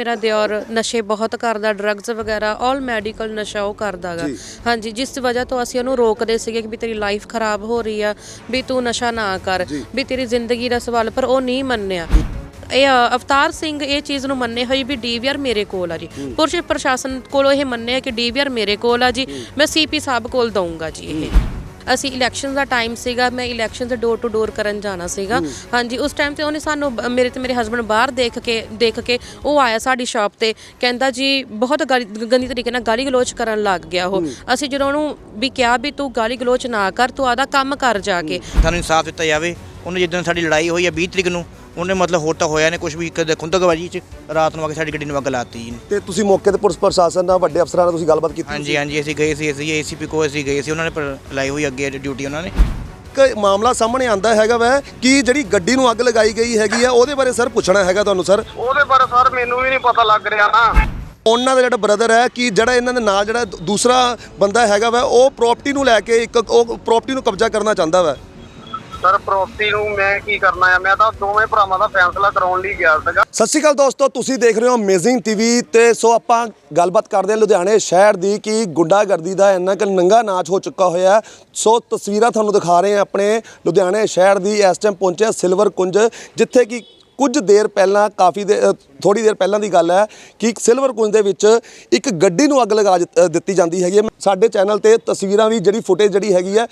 ਮੇਰਾ ਦਿਓਰ ਨਸ਼ੇ ਬਹੁਤ ਕਰਦਾ ਡਰੱਗਸ ਵਗੈਰਾ ਆਲ ਮੈਡੀਕਲ ਨਸ਼ਾ ਉਹ ਕਰਦਾਗਾ। ਹਾਂਜੀ ਜਿਸ ਵਜ੍ਹਾ ਤੋਂ ਅਸੀਂ ਉਹਨੂੰ ਰੋਕਦੇ ਸੀਗੇ ਕਿ ਵੀ ਤੇਰੀ ਲਾਈਫ ਖਰਾਬ ਹੋ ਰਹੀ ਆ ਵੀ ਤੂੰ ਨਸ਼ਾ ਨਾ ਕਰ। ਵੀ ਤੇਰੀ ਜ਼ਿੰਦਗੀ ਦਾ ਸਵਾਲ ਪਰ ਉਹ ਨਹੀਂ ਮੰਨਿਆ। ਇਹ ਅ, ਅਵਤਾਰ ਸਿੰਘ ਇਹ ਚੀਜ਼ ਨੂੰ ਮੰਨੇ ਹੋਈ ਵੀ ਡੀਵੀਆਰ ਮੇਰੇ ਕੋਲ ਆ ਜੀ। ਪੁਲਿਸ ਪ੍ਰਸ਼ਾਸਨ ਕੋਲੋਂ ਇਹ ਮੰਨਿਆ ਕਿ ਡੀਵੀਆਰ ਮੇਰੇ ਕੋਲ ਆ ਜੀ। ਮੈਂ ਸੀਪੀ ਸਾਹਿਬ ਕੋਲ ਦਊਂਗਾ ਜੀ ਇਹ। ਅਸੀਂ ਇਲੈਕਸ਼ਨ ਦਾ ਟਾਈਮ ਸੀਗਾ ਮੈਂ ਇਲੈਕਸ਼ਨ ਦੇ ਡੋਰ ਟੂ ਡੋਰ ਕਰਨ ਜਾਣਾ ਸੀਗਾ। ਹਾਂਜੀ ਉਸ ਟਾਈਮ ਤੇ ਉਹਨੇ ਸਾਨੂੰ ਬ- ਮੇਰੇ ਤੇ ਮੇਰੇ ਹਸਬੰਡ ਬਾਹਰ ਦੇਖ ਕੇ ਦੇਖ ਕੇ ਉਹ ਆਇਆ ਸਾਡੀ ਸ਼ਾਪ ਤੇ ਕਹਿੰਦਾ ਜੀ ਬਹੁਤ ਗਾਲੀ- ਗੰਦੀ ਤਰੀਕੇ ਨਾਲ ਗਾਲੀ ਗਲੋਚ ਕਰਨ ਲੱਗ ਗਿਆ ਉਹ। ਅਸੀਂ ਜਦੋਂ ਉਹਨੂੰ ਵੀ ਕਿਹਾ ਵੀ ਤੂੰ ਗਾਲੀ ਗਲੋਚ ਨਾ ਕਰ ਤੂੰ ਆਦਾ ਕੰਮ ਕਰ ਜਾ ਕੇ। ਸਾਨੂੰ ਇਨਸਾਫ ਦਿੱਤਾ ਜਾਵੇ। ਉਹਨੇ ਜਿੱਦਣ ਸਾਡੀ ਲੜਾਈ ਹੋਈ ਹੈ 20 ਤਰੀਕ ਨੂੰ ਉਹਨੇ ਮਤਲਬ ਹੋਰ ਤਾਂ ਹੋਇਆ ਨੇ ਕੁਝ ਵੀ ਕਦੇ ਖੁੰਦਕਬਾਜੀ ਚ ਰਾਤ ਨੂੰ ਆ ਕੇ ਸਾਡੀ ਗੱਡੀ ਨੂੰ ਅੱਗ ਲਾਤੀ ਜੀ ਤੇ ਤੁਸੀਂ ਮੌਕੇ ਤੇ ਪੁਲਿਸ ਪ੍ਰਸ਼ਾਸਨ ਨਾਲ ਵੱਡੇ ਅਫਸਰਾਂ ਨਾਲ ਤੁਸੀਂ ਗੱਲਬਾਤ ਕੀਤੀ ਹਾਂਜੀ ਹਾਂਜੀ ਅਸੀਂ ਗਏ ਸੀ ਅਸੀਂ ਏਸੀਪੀ ਕੋ ਅਸੀਂ ਗਏ ਸੀ ਉਹਨਾਂ ਨੇ ਪਰ ਲਾਈ ਹੋਈ ਅੱਗੇ ਡਿਊਟੀ ਉਹਨਾਂ ਨੇ। ਇੱਕ ਮਾਮਲਾ ਸਾਹਮਣੇ ਆਂਦਾ ਹੈਗਾ ਵੈ ਕਿ ਜਿਹੜੀ ਗੱਡੀ ਨੂੰ ਅੱਗ ਲਗਾਈ ਗਈ ਹੈਗੀ ਆ ਉਹਦੇ ਬਾਰੇ ਸਰ ਪੁੱਛਣਾ ਹੈਗਾ ਤੁਹਾਨੂੰ ਸਰ। ਉਹਦੇ ਬਾਰੇ ਸਰ ਮੈਨੂੰ ਵੀ ਨਹੀਂ ਪਤਾ ਲੱਗ ਰਿਹਾ ਨਾ। ਉਹਨਾਂ ਦਾ ਜਿਹੜਾ ਬ੍ਰਦਰ ਹੈ ਕਿ ਜਿਹੜਾ ਇਹਨਾਂ ਦੇ ਨਾਲ ਜਿਹੜਾ ਦੂਸਰਾ ਬੰਦਾ ਹੈਗਾ ਵੈ ਉਹ ਪ੍ਰਾਪਰਟੀ ਨੂੰ ਲੈ ਕੇ ਇੱਕ ਉਹ ਪ੍ਰਾਪਰਟੀ ਨੂੰ ਕਬਜ਼ਾ ਕਰਨਾ ਚਾਹੁੰਦਾ ਵੈ। ਸਰ ਪ੍ਰਾਪਰਟੀ ਨੂੰ ਮੈਂ ਕੀ ਕਰਨਾ ਆ? ਮੈਂ ਤਾਂ ਦੋਵੇਂ ਭਰਾਵਾਂ ਦਾ ਫੈਸਲਾ ਕਰਾਉਣ ਲਈ ਗਿਆ ਸੀਗਾ। ਸਤਿ ਸ਼੍ਰੀ ਅਕਾਲ ਦੋਸਤੋ, ਤੁਸੀਂ ਦੇਖ ਰਹੇ ਹੋ ਅਮੇਜ਼ਿੰਗ ਟੀਵੀ ਤੇ ਸੋ ਆਪਾਂ ਗੱਲਬਾਤ ਕਰਦੇ ਹਾਂ ਲੁਧਿਆਣੇ ਸ਼ਹਿਰ ਦੀ ਕਿ ਗੁੰਡਾਗਰਦੀ ਦਾ ਇੰਨਾ ਕਿ ਨੰਗਾ ਨਾਚ ਹੋ ਚੁੱਕਾ ਹੋਇਆ ਸੋ ਤਸਵੀਰਾਂ ਤੁਹਾਨੂੰ ਦਿਖਾ ਰਹੇ ਹਾਂ ਆਪਣੇ ਲੁਧਿਆਣੇ ਸ਼ਹਿਰ ਦੀ। ਇਸ ਟਾਈਮ ਪਹੁੰਚਿਆ ਸਿਲਵਰ ਕੁੰਜ, ਜਿੱਥੇ ਕਿ ਕੁਝ ਦੇਰ ਪਹਿਲਾਂ, ਕਾਫੀ ਦੇ ਥੋੜੀ ਦੇਰ ਪਹਿਲਾਂ ਦੀ ਗੱਲ ਹੈ ਕਿ ਇੱਕ ਸਿਲਵਰ ਕੁੰਜ ਦੇ ਵਿੱਚ ਇੱਕ ਗੱਡੀ ਨੂੰ ਅੱਗ ਲਗਾ ਦਿੱਤੀ ਜਾਂਦੀ ਹੈਗੀ ਹੈ। ਸਾਡੇ ਚੈਨਲ ਤੇ ਤਸਵੀਰਾਂ ਵੀ, ਜਿਹੜੀ ਫੁਟੇਜ ਜਿਹੜੀ ਹੈਗੀ ਹੈ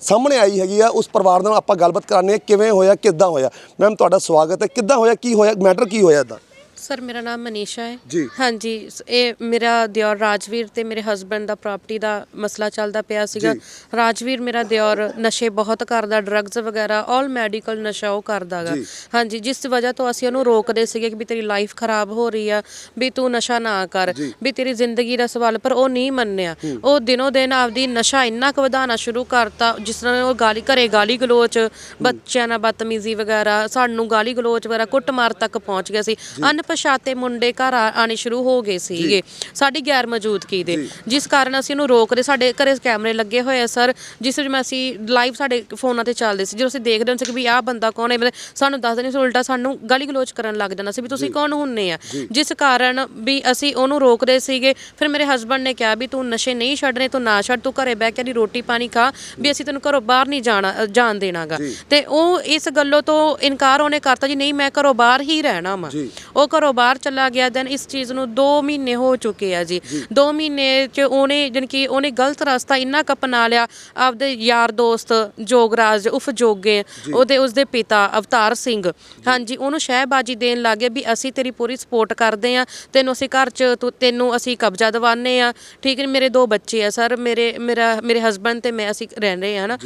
ਸਾਹਮਣੇ ਆਈ ਹੈਗੀ ਆ, ਉਸ ਪਰਿਵਾਰ ਨਾਲ ਆਪਾਂ ਗੱਲਬਾਤ ਕਰਨੀ ਹੈ, ਕਿਵੇਂ ਹੋਇਆ, ਕਿੱਦਾਂ ਹੋਇਆ? ਮੈਮ ਤੁਹਾਡਾ ਸਵਾਗਤ ਹੈ, ਕਿੱਦਾਂ ਹੋਇਆ, ਕੀ ਹੋਇਆ ਮੈਟਰ ਕੀ ਹੋਇਆ ਇਦਾਂ? ਸਰ ਮੇਰਾ ਨਾਮ ਮਨੀਸ਼ਾ ਹੈ ਜੀ। ਹਾਂਜੀ ਸ- ਇਹ ਮੇਰਾ ਦਿਓਰ ਰਾਜਵੀਰ ਤੇ ਮੇਰੇ ਹਸਬੰਡ ਦਾ ਪ੍ਰਾਪਰਟੀ ਦਾ ਮਸਲਾ ਚੱਲਦਾ ਪਿਆ ਸੀਗਾ ਜੀ। ਰਾਜਵੀਰ ਮੇਰਾ ਦਿਓਰ ਨਸ਼ੇ ਬਹੁਤ ਕਰਦਾ ਡਰੱਗਸ ਵਗੈਰਾ ਆਲ ਮੈਡੀਕਲ ਨਸ਼ਾ ਉਹ ਕਰਦਾਗਾ ਜੀ। ਹਾਂਜੀ ਜਿਸ ਵਜ੍ਹਾ ਤੋਂ ਅਸੀਂ ਉਹਨੂੰ ਰੋਕਦੇ ਸੀਗੇ ਕਿ ਵੀ ਤੇਰੀ ਲਾਈਫ ਖਰਾਬ ਹੋ ਰਹੀ ਆ ਵੀ ਤੂੰ ਨਸ਼ਾ ਨਾ ਕਰ ਜੀ। ਵੀ ਤੇਰੀ ਜ਼ਿੰਦਗੀ ਦਾ ਸਵਾਲ ਪਰ ਉਹ ਨਹੀਂ ਮੰਨਿਆ ਉਹ ਦਿਨੋ ਦਿਨ ਆਪਦੀ ਨਸ਼ਾ ਇੰਨਾ ਕੁ ਵਧਾਉਣਾ ਸ਼ੁਰੂ ਕਰਤਾ ਜਿਸ ਤਰ੍ਹਾਂ ਉਹ ਗਾਲੀ ਘਰੇ ਗਾਲੀ ਗਲੋਚ ਬੱਚਿਆਂ ਨਾਲ ਬਦਤਮੀਜ਼ੀ ਵਗੈਰਾ ਸਾਨੂੰ ਗਾਲੀ ਗਲੋਚ ਵਗੈਰਾ ਕੁੱਟਮਾਰ ਤੱਕ ਪਹੁੰਚ ਗਿਆ ਸੀ ਅਣਪਛਾਤੇ ਮੁੰਡੇ ਘਰ ਆ- ਆਣੇ ਸ਼ੁਰੂ ਹੋ ਗਏ ਸੀਗੇ। ਸਾਡੀ ਗੈਰ ਮੌਜੂਦਗੀ ਦੇ। ਜਿਸ ਕਾਰਨ ਅਸੀਂ ਉਹਨੂੰ ਰੋਕਦੇ ਸਾਡੇ ਘਰੇ ਕੈਮਰੇ ਲੱਗੇ ਹੋਏ ਆ ਸਰ। ਜਿਸ ਵਿੱਚ ਮੈਂ ਅਸੀਂ ਲਾਈਵ ਸਾਡੇ ਫੋਨਾਂ ਤੇ ਚੱਲਦੇ ਸੀ। ਜਦੋਂ ਅਸੀਂ ਦੇਖਦੇ ਹੁੰਦੇ ਸੀ ਕਿ ਵੀ ਆਹ ਬੰਦਾ ਕੌਣ ਹੈ ਮਤਲਬ ਸਾਨੂੰ ਦੱਸਦੇ ਨਹੀਂ ਸੀ ਉਲਟਾ ਸਾਨੂੰ ਗਾਲੀ ਗਲੋਚ ਕਰਨ ਲੱਗ ਜਾਂਦਾ ਸੀ ਵੀ ਤੁਸੀਂ ਕੌਣ ਹੁੰਨੇ ਆ। ਜਿਸ ਕਾਰਨ ਵੀ ਅਸੀਂ ਉਹਨੂੰ ਰੋਕਦੇ ਸੀਗੇ। ਫਿਰ ਮੇਰੇ ਹਸਬੰਡ ਨੇ ਕਿਹਾ ਵੀ ਤੂੰ ਨਸ਼ੇ ਨਹੀਂ ਛੱਡਣੇ ਤੂੰ ਨਾ ਛੱਡ ਤੂੰ ਘਰੇ ਬਹਿ ਕੇ ਦੀ ਰੋਟੀ ਪਾਣੀ ਖਾ ਵੀ ਅਸੀਂ ਤੈਨੂੰ ਘਰੋਂ ਬਾਹਰ ਨਹੀਂ ਜਾਣਾ ਅ, ਜਾਣ ਦੇਣਾਗਾ। ਤੇ ਉਹ ਇਸ ਗੱਲੋਂ ਤੋਂ ਇਨਕਾਰ ਉਹਨੇ ਕਰਤਾ ਜੀ ਨਹੀਂ ਮੈਂ ਘਰੋਂ ਬਾਹਰ ਹੀ ਰਹਿਣਾ ਵਾ। ਉਹ ਘਰੋਂ ਬਾਹਰ ਚਲਾ ਗਿਆ ਦੈਨ ਇਸ ਚੀਜ਼ ਨੂੰ 2 ਮਹੀਨੇ ਹੋ ਚੁੱਕੇ ਆ ਜੀ। 2 ਮਹੀਨੇ ਚ ਉਹਨੇ ਜਾਣੀ ਕਿ ਉਹਨੇ ਗਲਤ ਰਸਤਾ ਇੰਨਾ ਕੁ ਅਪਣਾ ਲਿਆ ਆਪਦੇ ਯਾਰ ਦੋਸਤ ਜੋਗਰਾਜ ਉਫ ਜੋਗੇ ਉਹਦੇ ਉਸਦੇ ਪਿਤਾ ਅਵਤਾਰ ਸਿੰਘ। ਹਾਂਜੀ ਉਹਨੂੰ ਸ਼ਹਿਬਾਜੀ ਦੇਣ ਲੱਗੇ ਵੀ ਅਸੀਂ ਤੇਰੀ ਪੂਰੀ ਸਪੋਰਟ ਕਰਦੇ ਆ ਤੈਨੂੰ ਅਸੀਂ ਘਰ ਚ ਤੂੰ- ਤੈਨੂੰ ਅਸੀਂ ਕਬਜ਼ਾ ਦਿਵਾਨੇ ਆ। ਠੀਕ ਹੈ ਮੇਰੇ ਦੋ ਬੱਚੇ ਆ ਸਰ ਮੇਰੇ ਮੇਰਾ ਮੇਰੇ ਹਸਬੰਡ ਤੇ ਮੈਂ ਅਸੀਂ ਰਹਿ ਰਹੇ ਆ ਨਾ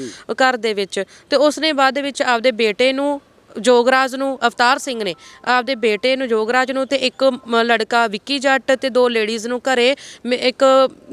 ਘਰ ਦੇ ਵਿੱਚ। ਤੇ ਉਸਨੇ ਬਾਅਦ ਦੇ ਵਿੱਚ ਆਪਦੇ ਬੇਟੇ ਨੂੰ ਜੋਗਰਾਜ ਨੂੰ, ਅਵਤਾਰ ਸਿੰਘ ਨੇ, ਆਪਦੇ ਬੇਟੇ ਨੂੰ, ਜੋਗਰਾਜ ਨੂੰ ਤੇ ਇੱਕ ਮ- ਲੜਕਾ ਵਿੱਕੀ ਜੱਟ ਤੇ ਦੋ ਲੇਡੀਜ਼ ਨੂੰ ਘਰੇ ਮ- ਇੱਕ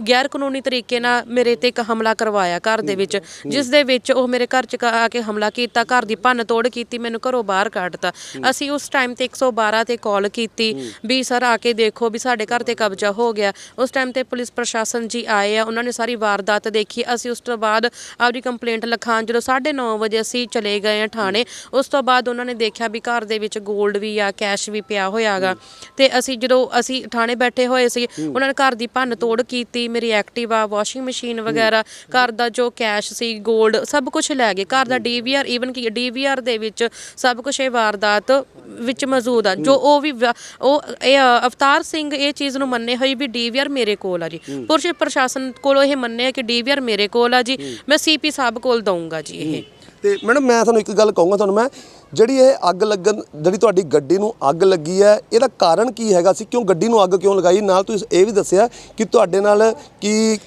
ਗੈਰ ਕਾਨੂੰਨੀ ਤਰੀਕੇ ਨਾਲ ਮੇਰੇ ਤੇ ਇੱਕ ਹਮਲਾ ਕਰਵਾਇਆ ਘਰ ਦੇ ਵਿੱਚ, ਜਿਸ ਦੇ ਵਿੱਚ ਉਹ ਮੇਰੇ ਘਰ ਚ ਕ- ਆ ਕੇ ਹਮਲਾ ਕੀਤਾ, ਘਰ ਦੀ ਭੰਨ ਤੋੜ ਕੀਤੀ, ਮੈਨੂੰ ਘਰੋਂ ਬਾਹਰ ਕੱਢਤਾ। ਅਸੀਂ ਉਸ ਟਾਈਮ ਤੇ 112 ਤੇ ਕਾਲ ਕੀਤੀ ਵੀ, ਸਰ, ਆ ਕੇ ਦੇਖੋ ਵੀ ਸਾਡੇ ਘਰ ਤੇ ਕਬਜ਼ਾ ਹੋ ਗਿਆ। ਉਸ ਟਾਈਮ ਤੇ ਪੁਲਿਸ ਪ੍ਰਸ਼ਾਸਨ ਜੀ ਆਏ ਆ, ਉਹਨਾਂ ਨੇ ਸਾਰੀ ਵਾਰਦਾਤ ਦੇਖੀ। ਅਸੀਂ ਉਸ ਤੋਂ ਬਾਅਦ ਆਪਦੀ ਕੰਪਲੇਂਟ ਲਿਖਾਉਣ, ਜਦੋਂ 9:30 ਵਜੇ ਅਸੀਂ ਚਲੇ ਗਏ ਆ ਥਾਣੇ, ਉਸ ਤੋਂ ਬਾਅਦ ਉਹਨਾਂ ਨੇ ਦੇਖਿਆ ਵੀ ਘਰ ਦੇ ਵਿੱਚ 골ਡ ਵੀ ਆ ਕੈਸ਼ ਵੀ ਪਿਆ ਹੋਇਆਗਾ ਤੇ ਅਸੀਂ ਜਦੋਂ ਅਸੀਂ ਥਾਣੇ ਬੈਠੇ ਹੋਏ ਸੀ ਉਹਨਾਂ ਨੇ ਘਰ ਦੀ ਭੰਨ ਤੋੜ ਕੀਤੀ ਮੇਰੀ ਐਕਟਿਵਾ ਵਾਸ਼ਿੰਗ ਮਸ਼ੀਨ ਵਗੈਰਾ ਘਰ ਦਾ ਜੋ ਕੈਸ਼ ਸੀ 골ਡ ਸਭ ਕੁਝ ਲੈ ਗਏ। ਘਰ ਦਾ ਡੀਵੀਆਰ ਈਵਨ ਕਿ ਡੀਵੀਆਰ ਦੇ ਵਿੱਚ ਸਭ ਕੁਝ ਇਹ ਵਾਰਦਾਤ ਵਿੱਚ ਮੌਜੂਦ ਆ। ਜੋ ਉਹ ਵੀ ਵਾ- ਉਹ ਇਹ ਅ, ਅਵਤਾਰ ਸਿੰਘ ਇਹ ਚੀਜ਼ ਨੂੰ ਮੰਨੇ ਹੋਈ ਵੀ ਡੀਵੀਆਰ ਮੇਰੇ ਕੋਲ ਆ ਜੀ। ਪੁਲਿਸ ਪ੍ਰਸ਼ਾਸਨ ਕੋਲੋਂ ਇਹ ਮੰਨਿਆ ਕਿ ਡੀਵੀਆਰ ਮੇਰੇ ਕੋਲ ਆ ਜੀ। ਮੈਂ ਸੀਪੀ ਸਾਹਿਬ ਕੋਲ ਦਊਂਗਾ ਜੀ ਇਹ। ਤੇ ਮੈਡਮ, ਮੈਂ ਤੁਹਾਨੂੰ ਇੱਕ ਗੱਲ ਕਹੂੰਗਾ ਤੁਹਾਨੂੰ ਮੈਂ, ਜਿਹੜੀ ਇਹ ਅੱਗ ਲੱਗਣ, ਜਿਹੜੀ ਤੁਹਾਡੀ ਗੱਡੀ ਨੂੰ ਅੱਗ ਲੱਗੀ ਹੈ, ਇਹਦਾ ਕਾਰਨ ਕੀ ਹੈਗਾ ਸੀ? ਕਿਉਂ ਗੱਡੀ ਨੂੰ ਅੱਗ ਕਿਉਂ ਲਗਾਈ? ਨਾਲ ਤੁਸੀਂ ਇਹ ਵੀ ਦੱਸਿਆ ਕਿ ਤੁਹਾਡੇ ਨਾਲ ਕੀ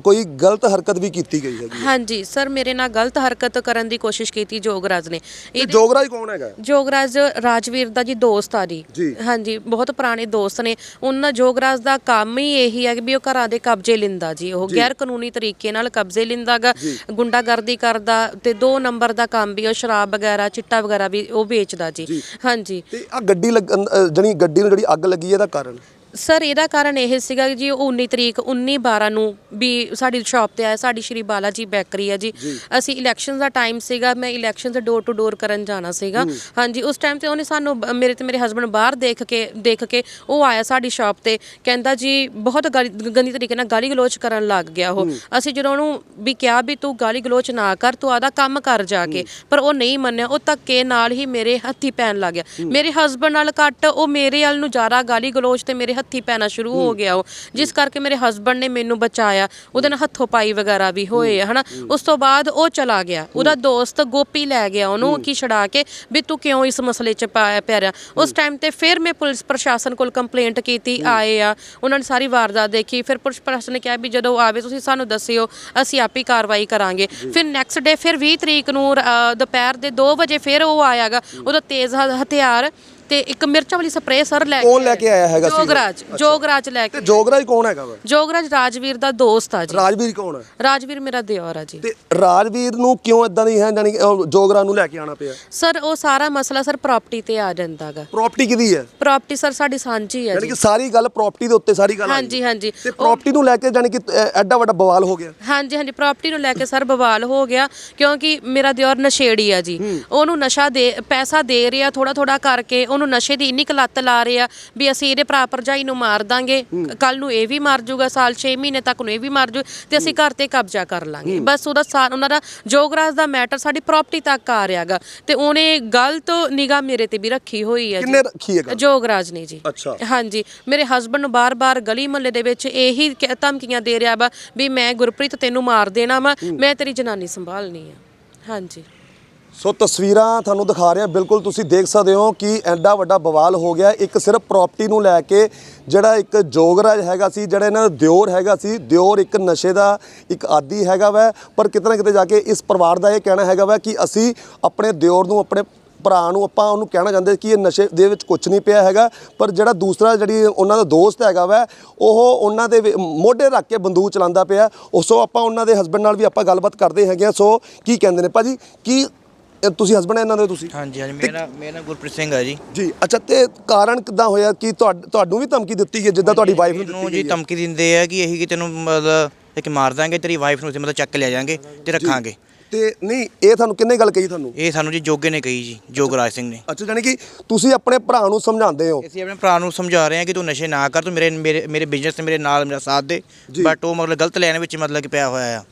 ਕੋਈ ਗਲਤ ਹਰਕਤ ਵੀ ਕੀਤੀ ਗਈ ਹੈਗੀ ਹਾਂਜੀ ਸਰ ਮੇਰੇ ਨਾਲ ਗਲਤ ਹਰਕਤ ਕਰਨ ਦੀ ਕੋਸ਼ਿਸ਼ ਕੀਤੀ ਜੋਗਰਾਜ ਨੇ। ਇਹ ਇਹਦੇ- ਜੋਗਰਾਜ ਕੌਣ ਹੈਗਾ? ਜੋਗਰਾਜ ਰਾਜਵੀਰ ਦਾ ਜੀ ਦੋਸਤ ਆ ਜੀ। ਜੀ। ਹਾਂਜੀ ਬਹੁਤ ਪੁਰਾਣੇ ਦੋਸਤ ਨੇ। ਉਹਨਾਂ ਜੋਗਰਾਜ ਦਾ ਕੰਮ ਹੀ ਇਹੀ ਹੈ ਕਿ ਵੀ ਉਹ ਘਰਾਂ ਦੇ ਕਬਜ਼ੇ ਲਿੰਦਾ ਜੀ। ਉਹ ਗੈਰ ਕਾਨੂੰਨੀ ਤਰੀਕੇ ਨਾਲ ਕਬਜ਼ੇ ਲਿੰਦਾਗਾ ਗੁੰਡਾਗਰਦੀ ਕਰਦਾ ਤੇ ਦੋ ਨੰਬਰ ਦਾ ਕੰਮ ਵੀ ਉਹ ਸ਼ਰਾਬ ਵਗੈਰਾ ਚਿੱਟਾ ਵਗੈਰਾ ਵੀ ਉਹ ਵੇਚਦਾ ਜੀ। ਹਾਂਜੀ। ਤੇ ਆ ਗੱਡੀ ਲੱਗਣ ਅ, ਜਿਹੜੀ ਗੱਡੀ ਨੂੰ ਜਿਹੜੀ ਅੱਗ ਲੱਗੀ ਹੈ ਇਹਦਾ ਕਾਰਨ? ਸਰ ਇਹਦਾ ਕਾਰਨ ਇਹ ਸੀਗਾ ਜੀ ਉਹ 19 ਤਰੀਕ 19 12 ਨੂੰ ਵੀ ਸਾਡੀ ਸ਼ਾਪ ਤੇ ਆਇਆ ਸਾਡੀ ਸ਼੍ਰੀ ਬਾਲਾ ਜੀ ਬੈਕਰੀ ਹੈ ਜੀ। ਅਸੀਂ ਇਲੈਕਸ਼ਨ ਦਾ ਟਾਈਮ ਸੀਗਾ ਮੈਂ election the door to door ਕਰਨ ਜਾਣਾ ਸੀਗਾ। ਹਾਂਜੀ ਉਸ ਟਾਈਮ ਤੇ ਉਹਨੇ ਸਾਨੂੰ ਬ- ਮੇਰੇ ਤੇ ਮੇਰੇ ਹਸਬੰਡ ਬਾਹਰ ਦੇਖ ਕੇ ਦੇਖ ਕੇ ਉਹ ਆਇਆ ਸਾਡੀ ਸ਼ਾਪ ਤੇ। ਕਹਿੰਦਾ ਜੀ ਬਹੁਤ ਗਾਲੀ- ਗੰਦੀ ਤਰੀਕੇ ਨਾਲ ਗਾਲੀ ਗਲੋਚ ਕਰਨ ਲੱਗ ਗਿਆ ਉਹ। ਅਸੀਂ ਜਦੋਂ ਉਹਨੂੰ ਵੀ ਕਿਹਾ ਵੀ ਤੂੰ ਗਾਲੀ ਗਲੋਚ ਨਾ ਕਰ ਤੂੰ ਆਦਾ ਕੰਮ ਕਰ ਜਾ ਕੇ। ਪਰ ਉਹ ਨਹੀਂ ਮੰਨਿਆ ਉਹ ਧੱਕੇ ਨਾਲ ਹੀ ਮੇਰੇ ਹੱਥੀ ਪੈਣ ਲੱਗ ਗਿਆ। ਮੇਰੇ ਹਸਬੰਡ ਨਾਲ ਘੱਟ ਉਹ ਮੇਰੇ ਵੱਲ ਨੂੰ ਜ਼ਿਆਦਾ ਗਾਲੀ ਗਲੋਚ ਤੇ ਮੇਰੇ ਹੱਥੀ ਪੈਣਾ ਸ਼ੁਰੂ ਹੋ ਗਿਆ ਉਹ। ਜਿਸ ਕਰਕੇ ਮੇਰੇ ਹਸਬੰਡ ਨੇ ਮੈਨੂੰ ਬਚਾਇਆ। ਉਹਦੇ ਨਾਲ ਹੱਥੋਂ ਪਾਈ ਵਗੈਰਾ ਵੀ ਹੋਏ ਆ ਹਨਾ? ਉਸ ਤੋਂ ਬਾਅਦ ਉਹ ਚਲਾ ਗਿਆ। ਉਹਦਾ ਦੋਸਤ ਗੋਪੀ ਲੈ ਗਿਆ ਉਹਨੂੰ ਕੀ ਛਡਾ ਕੇ ਵੀ ਤੂੰ ਕਿਉਂ ਇਸ ਮਸਲੇ 'ਚ ਪਾਇਆ ਪੈ ਰਿਹਾ? ਉਸ ਟਾਈਮ ਤੇ ਫਿਰ ਮੈਂ ਪੁਲਿਸ ਪ੍ਰਸ਼ਾਸਨ ਕੋਲ ਕੰਪਲੇਂਟ ਕੀਤੀ ਆਏ ਆ। ਉਹਨਾਂ ਨੇ ਸਾਰੀ ਵਾਰਦਾਤ ਦੇਖੀ। ਫਿਰ ਪੁਲਿਸ ਪ੍ਰਸ਼ਾਸਨ ਨੇ ਕਿਹਾ ਵੀ ਜਦੋਂ ਆਵੇ ਤੁਸੀਂ ਸਾਨੂੰ ਦੱਸਿਓ ਅਸੀਂ ਆਪੀ ਕਾਰਵਾਈ ਕਰਾਂਗੇ। ਫਿਰ ਨੈਕਸਟ ਡੇ ਫਿਰ 20 ਤਰੀਕ ਨੂੰ ਅ, ਦੁਪਹਿਰ ਦੇ 2 ਵਜੇ ਫਿਰ ਉਹ ਆਇਆਗਾ। ਉਹਦਾ ਤੇਜ਼ ਹ- ਹਥਿਆਰ ਤੇ ਇੱਕ ਮਿਰਚਾਂ ਵਾਲੀ ਸਪਰੇਅ ਸਰ ਲੈ ਕੌਣ ਲੈ ਕੇ ਆਇਆ ਹੈਗਾ ਸੀ? ਜੋਗਰਾਜ ਜੋਗਰਾਜ ਲੈ ਤੇ ਕੇ ਜੋਗਰਾਜ ਕੌਣ ਹੈਗਾ ਵਾ? ਜੋਗਰਾਜ ਰਾਜਵੀਰ ਦਾ ਦੋਸਤ ਆ ਜੀ। ਰਾਜਵੀਰ ਕੌਣ ਹੈ? ਰਾਜਵੀਰ ਮੇਰਾ ਦਿਓਰ ਆ ਜੀ। ਤੇ ਰਾਜਵੀਰ ਨੂੰ ਕਿਉਂ ਇਦਾਂ ਦੀ ਹੈ ਜਾਨੀ ਜੋਗਰਾ ਨੂੰ ਲੈ ਕੇ ਆਣਾ ਪਿਆ? ਸਰ ਉਹ ਸਾਰਾ ਮਸਲਾ ਸਰ ਪ੍ਰਾਪਰਟੀ ਤੇ ਆ ਜਾਂਦਾਗਾ ਪ੍ਰਾਪਰਟੀ ਕਿਹਦੀ ਹੈ? ਪ੍ਰਾਪਰਟੀ ਸਰ ਸਾਡੀ ਸਾਂਝੀ ਹੈ ਯਾਨੀ ਜੀ। ਕਿ ਸਾਰੀ ਗੱਲ ਪ੍ਰਾਪਰਟੀ ਦੇ ਉੱਤੇ ਸਾਰੀ ਗੱਲ ਆ ਹਾਂਜੀ। ਹਾਂਜੀ। ਤੇ ਪ੍ਰਾਪਰਟੀ ਨੂੰ ਲੈ ਕੇ ਜਾਨੀ ਕਿ ਐਡਾ ਵੱਡਾ ਬਵਾਲ ਹੋ ਗਿਆ। ਹਾਂਜੀ ਹਾਂਜੀ ਪ੍ਰਾਪਰਟੀ ਨੂੰ ਲੈ ਕੇ ਸਰ ਬਵਾਲ ਹੋ ਗਿਆ ਕਿਉਂਕਿ ਮੇਰਾ ਦਿਓਰ ਨਸ਼ੇੜੀ ਆ ਜੀ। ਉਹਨੂੰ ਨਸ਼ਾ ਦੇ ਪੈਸਾ ਦੇ ਰਿਹਾ ਥੋੜਾ ਥੋੜਾ ਕਰਕੇ ਉਹਨੂੰ ਨਸ਼ੇ ਦੀ ਇੰਨੀ ਕੁ ਲੱਤ ਲਾ ਰਿਹਾ ਵੀ ਅਸੀਂ ਇਹਦੇ ਭਰਾ ਭਰਜਾਈ ਨੂੰ ਮਾਰ ਦਾਂਗੇ। ਕੱਲ ਨੂੰ ਇਹ ਵੀ ਮਰ ਜਾਊਗਾ ਸਾਲ 6 ਮਹੀਨੇ ਤੱਕ ਨੂੰ ਇਹ ਵੀ ਮਰ ਜੂ ਤੇ ਅਸੀਂ ਘਰ ਤੇ ਕਬਜ਼ਾ ਕਰ ਲਾਂਗੇ। ਬਸ ਉਹਦਾ ਸਾ- ਉਹਨਾਂ ਦਾ ਜੋਗਰਾਜ ਦਾ ਮੈਟਰ ਸਾਡੀ ਪ੍ਰਾਪਰਟੀ ਤੱਕ ਆ ਰਿਹਾਗਾ ਤੇ ਉਹਨੇ ਗਲਤ ਨਿਗਾਹ ਮੇਰੇ ਤੇ ਵੀ ਰੱਖੀ ਹੋਈ ਹੈ ਜੀ। ਕਿੰਨੇ ਰੱਖੀ ਹੈਗਾ? ਜੋਗਰਾਜ ਨੇ ਜੀ। ਅੱਛਾ। ਹਾਂਜੀ। ਮੇਰੇ ਹਸਬੰਡ ਨੂੰ ਬਾਰ-ਬਾਰ ਗਲੀ ਮੁਹੱਲੇ ਦੇ ਵਿੱਚ ਇਹੀ ਕ- ਧਮਕੀਆਂ ਦੇ ਰਿਹਾ ਵਾ ਵੀ ਮੈਂ ਗੁਰਪ੍ਰੀਤ ਤੈਨੂੰ ਮਾਰ ਦੇਣਾ ਵਾ ਮੈਂ ਤੇਰੀ ਜਨਾਨੀ ਸੰਭਾਲਣੀ ਆ। ਹਾਂਜੀ। ਸੋ ਤਸਵੀਰਾਂ ਤੁਹਾਨੂੰ ਦਿਖਾ ਰਹੇ ਹਾਂ ਬਿਲਕੁਲ ਤੁਸੀਂ ਦੇਖ ਸਕਦੇ ਹੋ ਕਿ ਐਡਾ ਵੱਡਾ ਬਵਾਲ ਹੋ ਗਿਆ। ਇੱਕ ਸਿਰਫ ਪ੍ਰਾਪਰਟੀ ਨੂੰ ਲੈ ਕੇ ਜਿਹੜਾ ਇੱਕ ਜੋਗਰਾਜ ਹੈਗਾ ਸੀ, ਜਿਹੜਾ ਇਹਨਾਂ ਦਾ ਦਿਓਰ ਹੈਗਾ ਸੀ, ਦਿਓਰ ਇੱਕ ਨਸ਼ੇ ਦਾ ਇੱਕ ਆਦੀ ਹੈਗਾ ਵੈ। ਪਰ ਕਿਤੇ ਨਾ ਕਿਤੇ ਜਾ ਕੇ ਇਸ ਪਰਿਵਾਰ ਦਾ ਇਹ ਕਹਿਣਾ ਹੈਗਾ ਵੈ ਕਿ ਅਸੀਂ ਆਪਣੇ ਦਿਓਰ ਨੂੰ, ਆਪਣੇ ਭਰਾ ਨੂੰ, ਆਪਾਂ ਉਹਨੂੰ ਕਹਿਣਾ ਚਾਹੁੰਦੇ ਕਿ ਇਹ ਨਸ਼ੇ ਦੇ ਵਿੱਚ ਕੁਝ ਨਹੀਂ ਪਿਆ ਹੈਗਾ। ਪਰ ਜਿਹੜਾ ਦੂਸਰਾ ਜਿਹੜੀ ਉਹਨਾਂ ਦਾ ਦੋਸਤ ਹੈਗਾ ਵੈ, ਉਹ ਉਹਨਾਂ ਦੇ ਮੋਢੇ ਰੱਖ ਕੇ ਬੰਦੂਕ ਚਲਾਉਂਦਾ ਪਿਆ। ਉਹ ਆਪਾਂ ਉਹਨਾਂ ਦੇ ਹਸਬੰਡ ਨਾਲ ਵੀ ਆਪਾਂ ਗੱਲਬਾਤ ਕਰਦੇ ਹੈਗੇ ਆ। ਸੋ ਕੀ ਕਹਿੰਦੇ ਨੇ ਭਾਜੀ? ਕੀ ਇਹ ਤੁਸੀਂ ਹਸਬੰਡ ਇਹਨਾਂ ਦੇ ਤੁਸੀਂ? ਹਾਂਜੀ ਹਾਂਜੀ ਮੇਰਾ ਮੇਰਾ ਨਾਮ ਗੁਰਪ੍ਰੀਤ ਸਿੰਘ ਹੈ ਜੀ। ਜੀ ਅੱਛਾ ਤੇ ਕਾਰਨ ਕਿਦਾਂ ਹੋਇਆ ਕਿ ਤੁਹਾਨੂੰ ਵੀ ਧਮਕੀ ਦਿੱਤੀ ਗਈ ਜਿੱਦਾਂ ਤੁਹਾਡੀ ਵਾਈਫ ਨੂੰ ਦਿੱਤੀ ਜੀ ਗਈ ਹੈ? ਧਮਕੀ ਦਿੰਦੇ ਆ ਕਿ ਇਹੀ ਕਿ ਤੈਨੂੰ ਮਤਲਬ ਇੱਕ ਮਾਰ ਦਾਂਗੇ ਤੇਰੀ ਵਾਈਫ ਨੂੰ ਅਸੀਂ ਮਤਲਬ ਚੱਕ ਲੈ ਜਾਾਂਗੇ ਤੇ ਰੱਖਾਂਗੇ। ਤੇ ਨਹੀਂ ਇਹ ਤੁਹਾਨੂੰ ਕਿੰਨੇ ਗੱਲ ਕਹੀ ਤੁਹਾਨੂੰ? ਇਹ ਸਾਨੂੰ ਜੀ ਜੋਗੇ ਨੇ ਕਹੀ ਜੀ ਜੋਗਰਾਜ ਸਿੰਘ ਨੇ। ਅੱਛਾ ਜਾਨੀ ਕਿ ਤੁਸੀਂ ਆਪਣੇ ਭਰਾ ਨੂੰ ਸਮਝਾਉਂਦੇ ਹੋ? ਅਸੀਂ ਆਪਣੇ ਭਰਾ ਨੂੰ ਸਮਝਾ ਰਹੇ ਹਾਂ ਕਿ ਤੂੰ ਨਸ਼ੇ ਨਾ ਕਰ ਤੂੰ ਮੇਰੇ ਮੇਰੇ ਮੇਰੇ ਬਿਜ਼ਨਸ ਤੇ ਮੇਰੇ ਨਾਲ ਮੇਰਾ ਸਾਥ ਦੇ ਬਟ ਉਹ ਮਤਲਬ ਗਲਤ ਲੈਣ ਵਿੱਚ ਮਤਲਬ ਕਿ ਪਿਆ ਹੋਇਆ ਆ।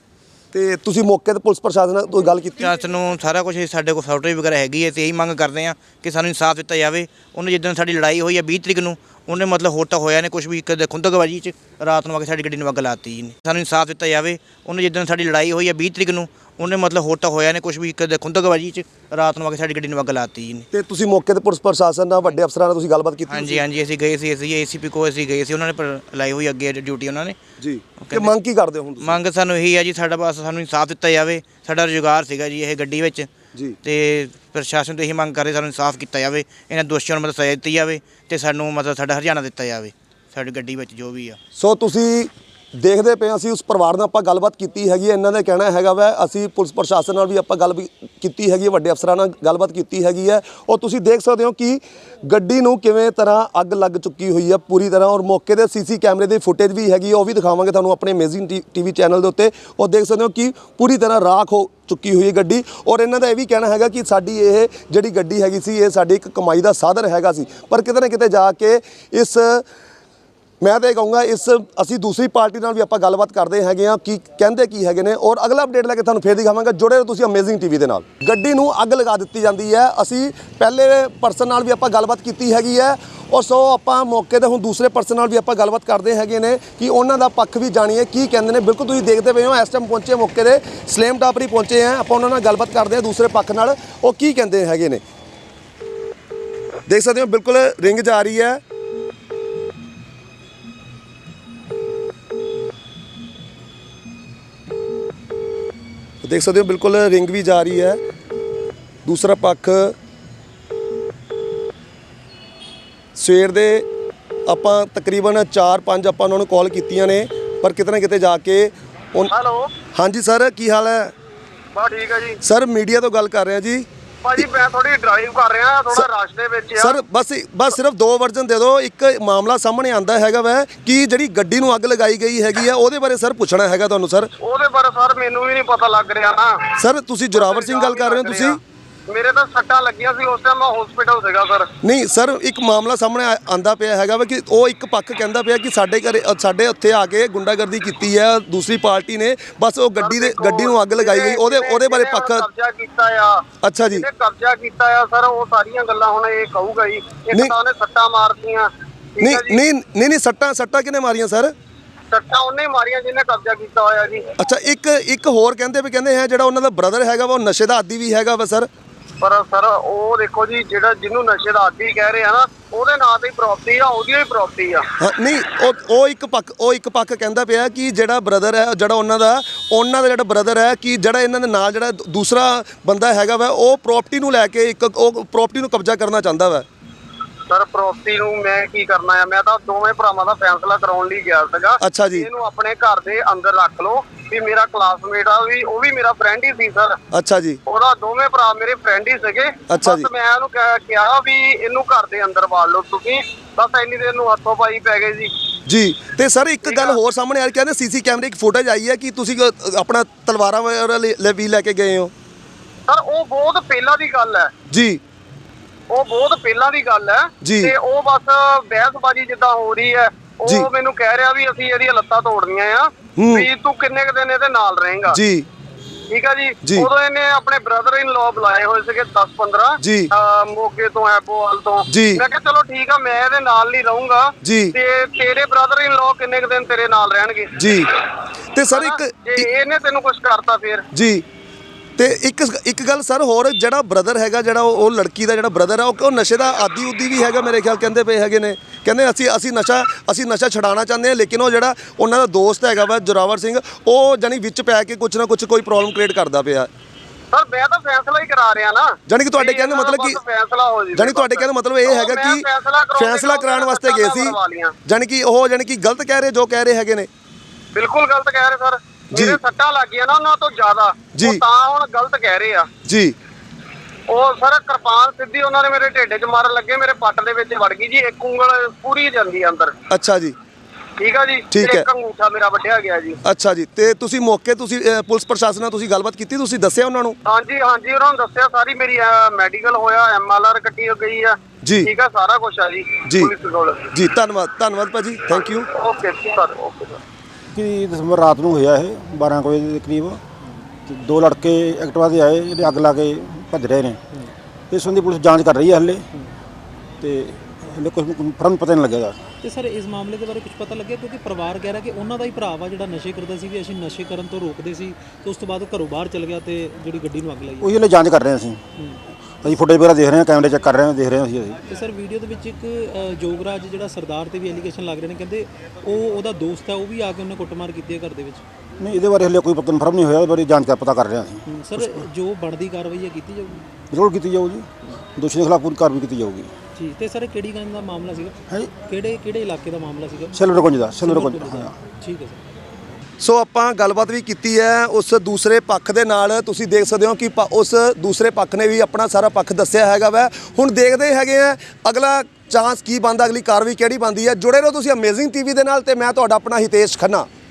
ਤੇ ਤੁਸੀਂ ਮੌਕੇ ਤੇ ਪੁਲਿਸ ਪ੍ਰਸ਼ਾਸਨ ਨਾਲ ਕੋਈ ਗੱਲ ਕੀਤੀ? ਜਾਂ ਸਾਨੂੰ ਸਾਰਾ ਕੁਝ ਸਾਡੇ ਕੋਲ ਫੋਟੋ ਵਗੈਰਾ ਹੈਗੀ ਹੈ ਤੇ ਇਹੀ ਮੰਗ ਕਰਦੇ ਆ ਕਿ ਸਾਨੂੰ ਇਨਸਾਫ ਦਿੱਤਾ ਜਾਵੇ। ਉਹਨੇ ਜਿੱਦਣ ਸਾਡੀ ਲੜਾਈ ਹੋਈ ਹੈ 20 ਤਰੀਕ ਨੂੰ ਉਹਨੇ ਮਤਲਬ ਹੋਰ ਤਾਂ ਹੋਇਆ ਨੇ ਕੁਝ ਵੀ ਕਦੇ ਖੁੰਦਕਬਾਜੀ ਚ ਰਾਤ ਨੂੰ ਆ ਕੇ ਸਾਡੀ ਗੱਡੀ ਨੂੰ ਅੱਗ ਲਾਤੀ ਜੀ। ਨੇ ਸਾਨੂੰ ਇਨਸਾਫ ਦਿੱਤਾ ਜਾਵੇ ਉਹਨੇ ਜਿੱਦਣ ਸਾਡੀ ਲੜਾਈ ਹੋਈ ਹੈ 20 ਤਰੀਕ ਨੂੰ ਉਹਨੇ ਮਤਲਬ ਹੋਰ ਤਾਂ ਹੋਇਆ ਨੇ ਕੁਝ ਵੀ ਕਦੇ ਖੁੰਦਕਬਾਜੀ ਚ ਰਾਤ ਨੂੰ ਆ ਕੇ ਸਾਡੀ ਗੱਡੀ ਨੂੰ ਅੱਗ ਲਾਤੀ ਜੀ। ਨੇ ਤੇ ਤੁਸੀਂ ਮੌਕੇ ਤੇ ਪੁਲਿਸ ਪ੍ਰਸ਼ਾਸਨ ਨਾਲ ਵੱਡੇ ਅਫਸਰਾਂ ਨਾਲ ਤੁਸੀਂ ਗੱਲਬਾਤ ਕੀਤੀ ਹਾਂਜੀ ਹਾਂਜੀ ਅਸੀਂ ਗਏ ਸੀ ਅਸੀਂ ਏਸੀਪੀ ਕੋ ਅਸੀਂ ਗਏ ਸੀ ਉਹਨਾਂ ਨੇ ਪਰ ਲਾਈ ਹੋਈ ਅੱਗੇ ਡਿਊਟੀ ਉਹਨਾਂ ਨੇ। ਜੀ। ਤੇ ਮੰਗ ਕੀ ਕਰਦੇ ਹੋ ਹੁਣ ਤੁਸੀਂ? ਮੰਗ ਸਾਨੂੰ ਇਹੀ ਹੈ ਜੀ ਸਾਡਾ ਬਸ ਸਾਨੂੰ ਇਨਸਾਫ ਦਿੱਤਾ ਜਾਵੇ ਸਾਡਾ ਰੁਜ਼ਗਾਰ ਸੀਗਾ ਜੀ ਇਹ ਗੱਡੀ ਵਿੱਚ। ਜੀ। ਤੇ ਪ੍ਰਸ਼ਾਸਨ ਤੋਂ ਇਹੀ ਮੰਗ ਕਰਦੇ ਸਾਨੂੰ ਇਨਸਾਫ ਕੀਤਾ ਜਾਵੇ ਇਹਨਾਂ ਦੋਸ਼ੀਆਂ ਨੂੰ ਮਤਲਬ ਸਜ਼ਾ ਦਿੱਤੀ ਜਾਵੇ ਤੇ ਸਾਨੂੰ ਮਤਲਬ ਸਾਡਾ ਹਰਜਾਨਾ ਦਿੱਤਾ ਜਾਵੇ ਸਾਡੀ ਗੱਡੀ ਵਿੱਚ ਜੋ ਵੀ ਆ। ਸੋ ਤੁਸੀਂ ਦੇਖਦੇ ਪਏ ਅਸੀਂ ਉਸ ਪਰਿਵਾਰ ਨਾਲ ਆਪਾਂ ਗੱਲਬਾਤ ਕੀਤੀ ਹੈਗੀ ਹੈ, ਇਹਨਾਂ ਦਾ ਕਹਿਣਾ ਹੈਗਾ ਵਾ, ਅਸੀਂ ਪੁਲਿਸ ਪ੍ਰਸ਼ਾਸਨ ਨਾਲ ਵੀ ਆਪਾਂ ਗੱਲ ਕੀਤੀ ਹੈਗੀ ਹੈ, ਵੱਡੇ ਅਫਸਰਾਂ ਨਾਲ ਗੱਲਬਾਤ ਕੀਤੀ ਹੈਗੀ ਹੈ। ਔਰ ਤੁਸੀਂ ਦੇਖ ਸਕਦੇ ਹੋ ਕਿ ਗੱਡੀ ਨੂੰ ਕਿਵੇਂ ਤਰ੍ਹਾਂ ਅੱਗ ਲੱਗ ਚੁੱਕੀ ਹੋਈ ਹੈ ਪੂਰੀ ਤਰ੍ਹਾਂ, ਔਰ ਮੌਕੇ ਦੇ ਸੀਸੀ ਕੈਮਰੇ ਦੀ ਫੁਟੇਜ ਵੀ ਹੈਗੀ ਹੈ, ਉਹ ਵੀ ਦਿਖਾਵਾਂਗੇ ਤੁਹਾਨੂੰ ਆਪਣੇ ਅਮੇਜ਼ਿੰਗ ਟੀਵੀ ਚੈਨਲ ਦੇ ਉੱਤੇ। ਉਹ ਦੇਖ ਸਕਦੇ ਹੋ ਕਿ ਪੂਰੀ ਤਰ੍ਹਾਂ ਰਾਖ ਹੋ ਚੁੱਕੀ ਹੋਈ ਹੈ ਗੱਡੀ। ਔਰ ਇਹਨਾਂ ਦਾ ਇਹ ਵੀ ਕਹਿਣਾ ਹੈਗਾ ਕਿ ਸਾਡੀ ਇਹ ਜਿਹੜੀ ਗੱਡੀ ਹੈਗੀ ਸੀ, ਇਹ ਸਾਡੀ ਇੱਕ ਕਮਾਈ ਦਾ ਸਾਧਨ ਹੈਗਾ ਸੀ। ਪਰ ਕਿਤੇ ਨਾ ਕਿਤੇ ਜਾ ਕੇ ਇਸ ਮੈਂ ਤਾਂ ਇਹ ਕਹੂੰਗਾ, ਇਸ ਅਸੀਂ ਦੂਸਰੀ ਪਾਰਟੀ ਨਾਲ ਵੀ ਆਪਾਂ ਗੱਲਬਾਤ ਕਰਦੇ ਹੈਗੇ ਆ ਕਿ ਕਹਿੰਦੇ ਕੀ ਹੈਗੇ ਨੇ, ਔਰ ਅਗਲਾ ਅਪਡੇਟ ਲੈ ਕੇ ਤੁਹਾਨੂੰ ਫੇਰ ਦਿਖਾਵਾਂਗਾ, ਜੁੜੇ ਰਹੋ ਤੁਸੀਂ ਅਮੇਜ਼ਿੰਗ ਟੀਵੀ ਦੇ ਨਾਲ। ਗੱਡੀ ਨੂੰ ਅੱਗ ਲਗਾ ਦਿੱਤੀ ਜਾਂਦੀ ਹੈ। ਅਸੀਂ ਪਹਿਲੇ ਪਰਸਨ ਨਾਲ ਵੀ ਆਪਾਂ ਗੱਲਬਾਤ ਕੀਤੀ ਹੈਗੀ ਹੈ, ਔਰ ਸੋ ਆਪਾਂ ਮੌਕੇ ਤੇ ਹੁਣ ਦੂਸਰੇ ਪਰਸਨ ਨਾਲ ਵੀ ਆਪਾਂ ਗੱਲਬਾਤ ਕਰਦੇ ਹੈਗੇ ਨੇ, ਕਿ ਉਹਨਾਂ ਦਾ ਪੱਖ ਵੀ ਜਾਣੀਏ, ਕੀ ਕਹਿੰਦੇ ਨੇ। ਬਿਲਕੁਲ ਤੁਸੀਂ ਦੇਖਦੇ ਪਏ ਹੋ, ਇਸ ਟਾਈਮ ਪਹੁੰਚੇ ਮੌਕੇ ਦੇ ਸਲੇਮ ਟਾਪਰੀ ਪਹੁੰਚੇ ਆ ਆਪਾਂ ਉਹਨਾਂ ਨਾਲ ਗੱਲਬਾਤ ਕਰਦੇ ਆ ਦੂਸਰੇ ਪੱਖ ਨਾਲ, ਉਹ ਕੀ ਕਹਿੰਦੇ ਹੈਗੇ ਨੇ। ਦੇਖ ਸਕਦੇ ਹੋ, ਬਿਲਕੁਲ ਰਿੰਗ ਜਾ ਰਹੀ ਹੈ। ਦੇਖ ਸਕਦੇ ਹੋ ਬਿਲਕੁਲ ਰਿੰਗ ਵੀ ਜਾ ਰਹੀ ਹੈ। ਦੂਸਰਾ ਪੱਖ ਸਵੇਰ ਦੇ ਆਪਾਂ ਤਕਰੀਬਨ 4-5 ਆਪਾਂ ਉਹਨਾਂ ਨੂੰ ਕਾਲ ਕੀਤੀਆਂ ਨੇ ਪਰ ਕਿਤੇ ਨਾ ਕਿਤੇ ਜਾ ਕੇ ਹੈਲੋ। ਹਾਂਜੀ ਸਰ ਕੀ ਹਾਲ ਹੈ? ਬਾ ਠੀਕ ਹੈ ਜੀ। ਸਰ ਮੀਡੀਆ ਤੋਂ ਗੱਲ ਕਰ ਰਹੇ ਹਾਂ ਜੀ। ਭਾਜੀ ਮੈਂ ਥੋੜੀ ਡਰਾਈਵ ਕਰ ਰਿਹਾ ਥੋੜਾ ਰਸ਼ ਦੇ ਵਿੱਚ ਆ। ਸਰ ਬਸ ਬਸ ਸਿਰਫ ਦੋ ਵਰਜਨ ਦੇ ਦਿਓ। ਇੱਕ ਮਾਮਲਾ ਸਾਹਮਣੇ ਆਂਦਾ ਹੈਗਾ ਵੈ ਕਿ ਜਿਹੜੀ ਗੱਡੀ ਨੂੰ ਅੱਗ ਲਗਾਈ ਗਈ ਹੈਗੀ ਆ ਉਹਦੇ ਬਾਰੇ ਸਰ ਪੁੱਛਣਾ ਹੈਗਾ ਤੁਹਾਨੂੰ ਸਰ? ਉਹਦੇ ਬਾਰੇ ਸਰ ਮੈਨੂੰ ਵੀ ਨਹੀਂ ਪਤਾ ਲੱਗ ਰਿਹਾ। ਨਾ ਸਰ ਤੁਸੀਂ ਜੋਰਾਵਰ ਸਿੰਘ ਗੱਲ ਕਰ ਰਹੇ ਹੋ ਤੁਸੀਂ? ਮੇਰੇ ਤਾਂ ਸੱਟਾਂ ਲੱਗੀਆਂ ਸੀ ਉਸ ਟਾਈਮ ਮੈਂ ਹਸਪੀਟਲ ਸੀਗਾ ਸਰ ਨਹੀਂ ਸਰ ਇੱਕ ਮਾਮਲਾ ਸਾਹਮਣੇ ਆ- ਆਂਦਾ ਪਿਆ ਹੈਗਾ ਵਾ ਕਿ ਉਹ ਇੱਕ ਪੱਖ ਕਹਿੰਦਾ ਪਿਆ ਕਿ ਸਾਡੇ ਘਰੇ ਅ, ਸਾਡੇ ਉੱਥੇ ਆ ਕੇ ਗੁੰਡਾਗਰਦੀ ਕੀਤੀ ਹੈ ਦੂਸਰੀ ਪਾਰਟੀ ਨੇ। ਬਸ ਉਹ ਗੱਡੀ ਦੇ ਗੱਡੀ ਨੂੰ ਅੱਗ ਲਗਾਈ ਗਈ। ਉਹਦੇ ਉਹਦੇ ਬਾਰੇ ਜਿਹਨੇ ਪੱਖ ਕਬਜ਼ਾ ਕੀਤਾ ਆ। ਅੱਛਾ ਜੀ। ਜਿਹਨੇ ਕਬਜ਼ਾ ਕੀਤਾ ਆ ਸਰ ਉਹ ਸਾਰੀਆਂ ਗੱਲਾਂ ਹੁਣ ਇਹ ਕਹੂਗਾ ਹੀ। ਇੱਕ ਨਹੀਂ। ਤਾਂ ਉਹਨੇ ਸੱਟਾਂ ਮਾਰਤੀਆਂ। ਠੀਕ ਨਹੀਂ ਜੀ। ਨਹੀਂ ਨਹੀਂ ਨਹੀਂ ਸੱਟਾਂ ਸੱਟਾਂ ਕਿਨੇ ਮਾਰੀਆਂ ਸਰ ਸੱਟਾਂ ਉਹਨੇ ਹੀ ਮਾਰੀਆਂ ਜਿਹਨੇ ਕਬਜ਼ਾ ਕੀਤਾ ਹੋਇਆ ਜੀ। ਅੱਛਾ ਇੱਕ ਇੱਕ ਹੋਰ ਕਹਿੰਦੇ ਵੀ ਕਹਿੰਦੇ ਹੈ ਜਿਹੜਾ ਉਹਨਾਂ ਦਾ ਬ੍ਰਦਰ ਹੈਗਾ ਵਾ ਉਹ ਨਸ਼ੇ ਦਾ ਆਦੀ ਵੀ ਹੈਗਾ ਵਾ ਸਰ ਪਰ ਸਰ ਉਹ ਦੇਖੋ ਜੀ ਜਿਹੜਾ ਜਿਹਨੂੰ ਨਸ਼ੇ ਦਾ ਆਦੀ ਕਹਿ ਰਹੇ ਆ ਨਾ ਉਹਦੇ ਨਾਂ ਤੇ ਹੀ ਪ੍ਰਾਪਰਟੀ ਆ ਉਹਦੀ ਹੀ ਪ੍ਰਾਪਰਟੀ ਆ। ਹਾਂ, ਨਹੀਂ ਉਹ ਉਹ ਇੱਕ ਪੱਖ ਉਹ ਇੱਕ ਪੱਖ ਕਹਿੰਦਾ ਪਿਆ ਕਿ ਜਿਹੜਾ ਬ੍ਰਦਰ ਹੈ ਜਿਹੜਾ ਉਹਨਾਂ ਦਾ ਉਹਨਾਂ ਦਾ ਜਿਹੜਾ ਬ੍ਰਦਰ ਹੈ ਕਿ ਜਿਹੜਾ ਇਹਨਾਂ ਦੇ ਨਾਲ ਜਿਹੜਾ ਦੂਸਰਾ ਬੰਦਾ ਹੈਗਾ ਵਾ ਉਹ ਪ੍ਰਾਪਰਟੀ ਨੂੰ ਲੈ ਕੇ ਇੱਕ ਉਹ ਪ੍ਰਾਪਰਟੀ ਨੂੰ ਕਬਜ਼ਾ ਕਰਨਾ ਚਾਹੁੰਦਾ ਵਾ। ਸਰ ਪ੍ਰਾਪਰਟੀ ਨੂੰ ਮੈਂ ਕੀ ਕਰਨਾ ਆ? ਮੈਂ ਤਾਂ ਦੋਵੇਂ ਭਰਾਵਾਂ ਦਾ ਫੈਸਲਾ ਕਰਾਉਣ ਲਈ ਗਿਆ ਸੀਗਾ। ਅੱਛਾ ਜੀ। ਇਹਨੂੰ ਆਪਣੇ ਘਰ ਦੇ ਅੰਦਰ ਰੱਖ ਲਓ ਵੀ ਮੇਰਾ ਕਲਾਸਮੇਟ ਆ ਵੀ ਉਹ ਵੀ ਮੇਰਾ ਫਰੈਂਡ ਹੀ ਸੀ ਸਰ। ਅੱਛਾ ਜੀ। ਉਹਦਾ ਦੋਵੇਂ ਭਰਾ ਮੇਰੇ ਫਰੈਂਡ ਹੀ ਸੀਗੇ। ਅੱਛਾ ਬਸ। ਮੈਂ ਉਹਨੂੰ ਕਹਿ- ਕਿਹਾ ਵੀ ਇਹਨੂੰ ਘਰ ਦੇ ਅੰਦਰ ਵਾਲ ਲਓ ਤੁਸੀਂ। ਬਸ ਇੰਨੀ ਦੇਰ ਨੂੰ ਹੱਥੋਂ ਪਾਈ ਪੈ ਗਏ ਜੀ। ਜੀ ਤੇ ਸਰ ਇੱਕ ਗੱਲ ਹੋਰ ਸਾਹਮਣੇ ਆ ਰਹੀ ਕਹਿੰਦੇ ਸੀਸੀ ਕੈਮਰੇ ਇੱਕ ਫੁਟੇਜ ਆਈ ਹੈ ਕਿ ਤੁਸੀਂ ਅ, ਆਪਣਾ ਤਲਵਾਰਾਂ ਵਗੈਰਾ ਲੈ- ਲੈ ਵੀ ਲੈ ਕੇ ਗਏ ਹੋ? ਸਰ ਉਹ ਬਹੁਤ ਪਹਿਲਾਂ ਦੀ ਗੱਲ ਹੈ। ਜੀ। ਉਹ ਬਹੁਤ ਪਹਿਲਾਂ ਦੀ ਗੱਲ ਹੈ। ਤੇ ਉਹ ਬਸ ਬਹਿਸਬਾਜ਼ੀ ਜਿੱਦਾਂ ਹੋ ਰਹੀ ਹੈ। ਉਹ ਮੈਨੂੰ ਕਹਿ ਰਿਹਾ ਵੀ ਅਸੀਂ ਇਹਦੀਆਂ ਲੱਤਾਂ ਤੋੜਨੀਆਂ ਆ। ਵੀ ਤੂੰ ਕਿੰਨੇ ਕੁ ਦਿਨ ਇਹਦੇ ਨਾਲ ਰਹੇਂਗਾ ਜੀ ਠੀਕ ਆ ਜੀ। ਉਦੋਂ ਇਹਨੇ ਆਪਣੇ ਬ੍ਰਦਰ ਇਨ ਲਾਅ ਬੁਲਾਏ ਹੋਏ ਸੀਗੇ 10 15 ਜੀ। ਮੋਗੇ ਤੋਂ ਐਬੋਵਾਲ ਤੋਂ। ਮੈਂ ਕਿਹਾ ਚਲੋ ਠੀਕ ਆ ਮੈਂ ਇਹਦੇ ਨਾਲ ਨਹੀਂ ਰਹੂੰਗਾ। ਤੇ ਤੇਰੇ ਬ੍ਰਦਰ ਇਨ ਲਾਅ ਕਿੰਨੇ ਕੁ ਦਿਨ ਤੇਰੇ ਨਾਲ ਰਹਿਣਗੇ ਜੀ ਤੇ ਸਰ? ਇੱਕ ਇਹਨੇ ਤੈਨੂੰ ਕੁਝ ਕਰਤਾ ਫੇਰ ਜੀ ਤੇ ਇੱਕ ਇੱਕ ਗੱਲ ਸਰ ਹੋਰ ਜਿਹੜਾ ਬ੍ਰਦਰ ਹੈਗਾ ਜਿਹੜਾ ਉਹ ਉਹ ਲੜਕੀ ਦਾ ਜਿਹੜਾ ਬ੍ਰਦਰ ਹੈ ਉਹ ਉਹ ਨਸ਼ੇ ਦਾ ਆਦੀ ਉਦੀ ਵੀ ਹੈਗਾ ਮੇਰੇ ਖਿਆਲ ਕਹਿੰਦੇ ਪਏ ਹੈਗੇ ਨੇ ਕਹਿੰਦੇ ਅਸੀਂ ਅਸੀਂ ਨਸ਼ਾ ਅਸੀਂ ਨਸ਼ਾ ਛਡਾਉਣਾ ਚਾਹੁੰਦੇ ਹਾਂ ਲੇਕਿਨ ਉਹ ਜਿਹੜਾ ਉਹਨਾਂ ਦਾ ਦੋਸਤ ਹੈਗਾ ਵਾ ਜੋਰਾਵਰ ਸਿੰਘ ਉਹ ਜਾਨੀ ਵਿੱਚ ਪੈ ਕੇ ਕੁਝ ਨਾ ਕੁਝ ਕੋਈ ਪ੍ਰੋਬਲਮ ਕ੍ਰੀਏਟ ਕਰਦਾ ਪਿਆ ਸਰ ਮੈਂ ਤਾਂ ਫੈਸਲਾ ਹੀ ਕਰਾ ਰਿਹਾ ਨਾ ਜਾਣੀ ਕਿ ਤੁਹਾਡੇ ਵੀ ਕਹਿਣ ਦਾ ਇਹਨਾਂ ਮਤਲਬ ਕਿ ਫੈਸਲਾ ਹੋ ਜਾਵੇ ਜਾਣੀ ਤੁਹਾਡੇ ਬਸ। ਕਹਿਣ ਦਾ ਮਤਲਬ ਇਹ ਹੈਗਾ ਕਿ ਫੈਸਲਾ ਕਰਾਉਣ ਵਾਸਤੇ ਗਏ ਸੀ। ਜਾਣੀ ਕਿ ਉਹ ਜਾਣੀ ਕਿ ਗਲਤ ਕਹਿ ਰਹੇ ਜੋ ਕਹਿ ਰਹੇ ਹੈਗੇ ਨੇ ਬਿਲਕੁਲ ਗਲਤ ਕਹਿ ਰਹੇ ਸਰ ਜੀ। ਮੇਰੇ ਸੱਟਾਂ ਲੱਗੀਆਂ ਨਾ ਉਹਨਾਂ ਤੋਂ ਜ਼ਿਆਦਾ। ਉਹ ਤਾਂ ਹੁਣ ਗਲਤ ਕਹਿ ਰਹੇ ਆ। ਜੀ। ਉਹ ਸਰ ਕਿਰਪਾਨ ਸਿੱਧੀ ਉਹਨਾਂ ਨੇ ਮੇਰੇ ਢਿੱਡ 'ਚ ਮਾਰਨ ਲੱਗੇ ਮੇਰੇ ਪੱਟ ਦੇ ਵਿੱਚ ਵੜ ਗਈ ਜੀ ਇੱਕ ਉਂਗਲ ਪੂਰੀ ਜਾਂਦੀ ਅੰਦਰ। ਅੱਛਾ ਜੀ। ਠੀਕ ਆ ਜੀ? ਠੀਕ ਤੇ ਹੈ। ਇੱਕ ਅੰਗੂਠਾ ਮੇਰਾ ਵੱਢਿਆ ਗਿਆ ਜੀ। ਅੱਛਾ ਜੀ। ਤੇ ਤੁਸੀਂ ਮੌਕੇ ਤੁਸੀਂ ਪੁਲਿਸ ਪ੍ਰਸ਼ਾਸਨ ਨਾਲ ਤੁਸੀਂ ਗੱਲਬਾਤ ਕੀਤੀ? ਤੁਸੀਂ ਦੱਸਿਆ ਉਹਨਾਂ ਨੂੰ? ਹਾਂਜੀ ਹਾਂਜੀ ਉਹਨਾਂ ਨੂੰ ਦੱਸਿਆ ਸਾਰੀ ਮੇਰੀ ਮੈਡੀਕਲ ਹੋਇਆ ਐਮਐਲਆਰ ਕੱਟੀ ਗਈ ਆ। ਜੀ। ਠੀਕ ਆ ਸਾਰਾ ਕੁਝ ਆ ਜੀ ਜੀ। ਪੁਲਿਸ ਕੋਲ। ਜੀ ਧੰਨਵਾਦ ਧੰਨਵਾਦ ਭਾਜੀ। Thank you okay sir okay sir ਕਿ ਦਸੰਬਰ ਰਾਤ ਨੂੰ ਹੋਇਆ ਇਹ 12 ਕੁ ਵਜੇ ਦੇ ਕਰੀਬ। ਤੇ ਦੋ ਲੜਕੇ ਐਕਟਿਵਾ ਤੇ ਆਏ ਜਿਹੜੇ ਅੱਗ ਲਾ ਕੇ ਭੱਜ ਰਹੇ ਨੇ। ਇਸ ਸੰਬੰਧੀ ਪੁਲਿਸ ਜਾਂਚ ਕਰ ਰਹੀ ਹੈ ਹਲੇ। ਤੇ ਹਲੇ ਕੁਝ ਫਰਮ ਪਤਾ ਨਹੀਂ ਲੱਗੇਗਾ ਤੇ ਸਰ ਇਸ ਮਾਮਲੇ ਦੇ ਬਾਰੇ ਕੁਝ ਪਤਾ ਲੱਗਿਆ? ਕਿਉਂਕਿ ਪਰਿਵਾਰ ਕਹਿ ਰਿਹਾ ਕਿ ਉਹਨਾਂ ਦਾ ਹੀ ਭਰਾ ਵਾ ਜਿਹੜਾ ਨਸ਼ੇ ਕਰਦਾ ਸੀ ਵੀ ਅਸੀਂ ਨਸ਼ੇ ਕਰਨ ਤੋਂ ਰੋਕਦੇ ਸੀ ਤੇ ਉਸ ਤੋਂ ਬਾਅਦ ਉਹ ਘਰੋਂ ਬਾਹਰ ਚਲ ਗਿਆ ਤੇ ਜਿਹੜੀ ਗੱਡੀ ਨੂੰ ਅੱਗ ਲਾਈ। ਉਹੀ ਹਲੇ ਜਾਂਚ ਕਰ ਰਹੇ ਹਾਂ ਅਸੀਂ। ਅਸੀਂ ਫੁਟੇਜ ਵਗੈਰਾ ਦੇਖ ਰਹੇ ਹਾਂ ਕੈਮਰੇ ਚੈੱਕ ਕਰ ਰਹੇ ਹਾਂ ਦੇਖ ਰਹੇ ਹਾਂ ਅਸੀਂ। ਅਸੀਂ ਤੇ ਸਰ ਵੀਡੀਓ ਦੇ ਵਿੱਚ ਇੱਕ ਅ, ਜੋਗਰਾਜ ਜਿਹੜਾ ਸਰਦਾਰ ਤੇ ਵੀ ਐਲੀਗੇਸ਼ਨ ਲੱਗ ਰਹੇ ਨੇ ਕਹਿੰਦੇ ਉਹ ਉਹਦਾ ਦੋਸਤ ਹੈ ਉਹ ਵੀ ਆ ਕੇ ਉਹਨੇ ਕੁੱਟਮਾਰ ਕੀਤੀ ਹੈ ਘਰ ਦੇ ਵਿੱਚ। ਨਹੀਂ ਇਹਦੇ ਬਾਰੇ ਹਲੇ ਕੋਈ ਕਨਫਰਮ ਨਹੀਂ ਹੋਇਆ ਇਹਦੇ ਬਾਰੇ ਜਾਂਚ ਕਰ ਪਤਾ ਕਰ ਰਹੇ ਹਾਂ ਅਸੀਂ। ਹਮ, ਸਰ ਜੋ ਬਣਦੀ ਕਾਰਵਾਈ ਹੈ ਕੀਤੀ ਜਾਊਗੀ? ਜ਼ਰੂਰ ਕੀਤੀ ਜਾਊਗੀ। ਦੋਸ਼ੀ ਦੇ ਖਿਲਾਫ ਪੂਰੀ ਕਾਰਵਾਈ ਕੀਤੀ ਜਾਊਗੀ। ਜੀ ਤੇ ਸਰ ਇਹ ਕਿਹੜੀ ਗੱਲ ਦਾ ਮਾਮਲਾ ਸੀਗਾ? ਹੈ ਕਿਹੜੇ ਕਿਹੜੇ ਇਲਾਕੇ ਦਾ ਮਾਮਲਾ ਸੀਗਾ? ਸਿਲਵਰ ਕੁੰਜ ਦਾ ਸਿਲਵਰ ਕੁੰਜ ਹਾਂ। ਠੀਕ ਹੈ ਸਰ। ਸੋ ਆਪਾਂ ਗੱਲਬਾਤ ਵੀ ਕੀਤੀ ਹੈ ਉਸ ਦੂਸਰੇ ਪੱਖ ਦੇ ਨਾਲ। ਤੁਸੀਂ ਦੇਖ ਸਕਦੇ ਹੋ ਕਿ ਪ- ਉਸ ਦੂਸਰੇ ਪੱਖ ਨੇ ਵੀ ਆਪਣਾ ਸਾਰਾ ਪੱਖ ਦੱਸਿਆ ਹੈਗਾ ਵੈ। ਹੁਣ ਦੇਖਦੇ ਹੈਗੇ ਆ, ਅਗਲਾ ਚਾਂਸ ਕੀ ਬਣਦਾ, ਅਗਲੀ ਕਾਰਵਾਈ ਕਿਹੜੀ ਬਣਦੀ ਹੈ? ਜੁੜੇ ਰਹੋ ਤੁਸੀਂ ਅਮੇਜ਼ਿੰਗ ਟੀਵੀ ਦੇ ਨਾਲ ਤੇ ਮੈਂ ਤੁਹਾਡਾ ਆਪਣਾ ਹਿਤੇਸ਼ ਖੰਨਾ।